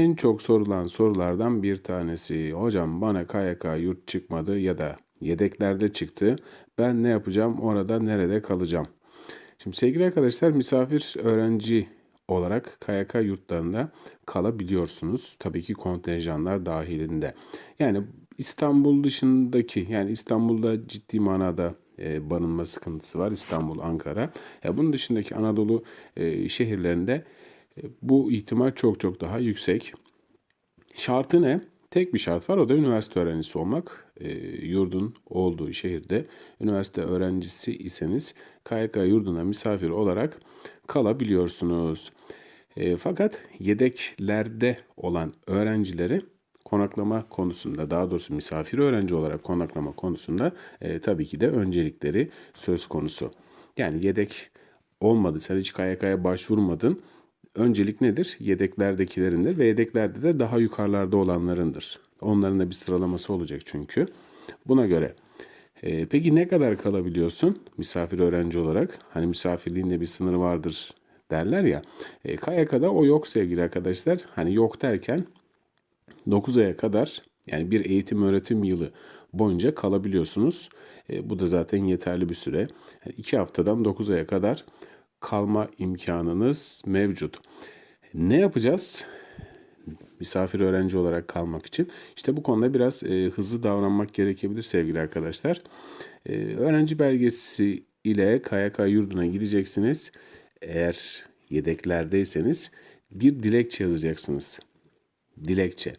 En çok sorulan sorulardan bir tanesi. Hocam bana KYK yurt çıkmadı ya da yedeklerde çıktı. Ben ne yapacağım? Orada nerede kalacağım? Şimdi sevgili arkadaşlar misafir öğrenci olarak KYK yurtlarında kalabiliyorsunuz. Tabii ki kontenjanlar dahilinde. Yani İstanbul dışındaki yani İstanbul'da ciddi manada e, barınma sıkıntısı var. İstanbul, Ankara. Ya bunun dışındaki Anadolu e, şehirlerinde bu ihtimal çok çok daha yüksek. Şartı ne? Tek bir şart var o da üniversite öğrencisi olmak. E, yurdun olduğu şehirde üniversite öğrencisi iseniz KYK yurduna misafir olarak kalabiliyorsunuz. E, fakat yedeklerde olan öğrencileri konaklama konusunda daha doğrusu misafir öğrenci olarak konaklama konusunda e, tabii ki de öncelikleri söz konusu. Yani yedek olmadı sen hiç KYK'ya başvurmadın öncelik nedir? Yedeklerdekilerindir ve yedeklerde de daha yukarılarda olanlarındır. Onların da bir sıralaması olacak çünkü. Buna göre e, peki ne kadar kalabiliyorsun misafir öğrenci olarak? Hani misafirliğin de bir sınırı vardır derler ya. E, KYK'da o yok sevgili arkadaşlar. Hani yok derken 9 aya kadar yani bir eğitim öğretim yılı boyunca kalabiliyorsunuz. E, bu da zaten yeterli bir süre. Yani 2 haftadan 9 aya kadar kalma imkanınız mevcut. Ne yapacağız? Misafir öğrenci olarak kalmak için. İşte bu konuda biraz e, hızlı davranmak gerekebilir sevgili arkadaşlar. E, öğrenci belgesi ile KYK yurduna gideceksiniz. Eğer yedeklerdeyseniz bir dilekçe yazacaksınız. Dilekçe.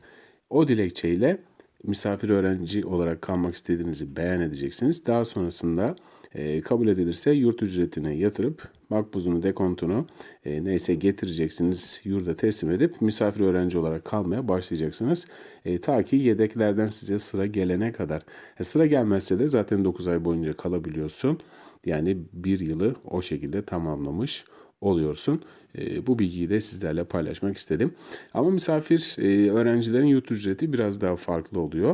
O dilekçe ile misafir öğrenci olarak kalmak istediğinizi beyan edeceksiniz. Daha sonrasında e, kabul edilirse yurt ücretine yatırıp makbuzunu, dekontunu e, neyse getireceksiniz, yurda teslim edip misafir öğrenci olarak kalmaya başlayacaksınız. E, ta ki yedeklerden size sıra gelene kadar. E, sıra gelmezse de zaten 9 ay boyunca kalabiliyorsun. Yani bir yılı o şekilde tamamlamış oluyorsun. E, bu bilgiyi de sizlerle paylaşmak istedim. Ama misafir e, öğrencilerin yurt ücreti biraz daha farklı oluyor.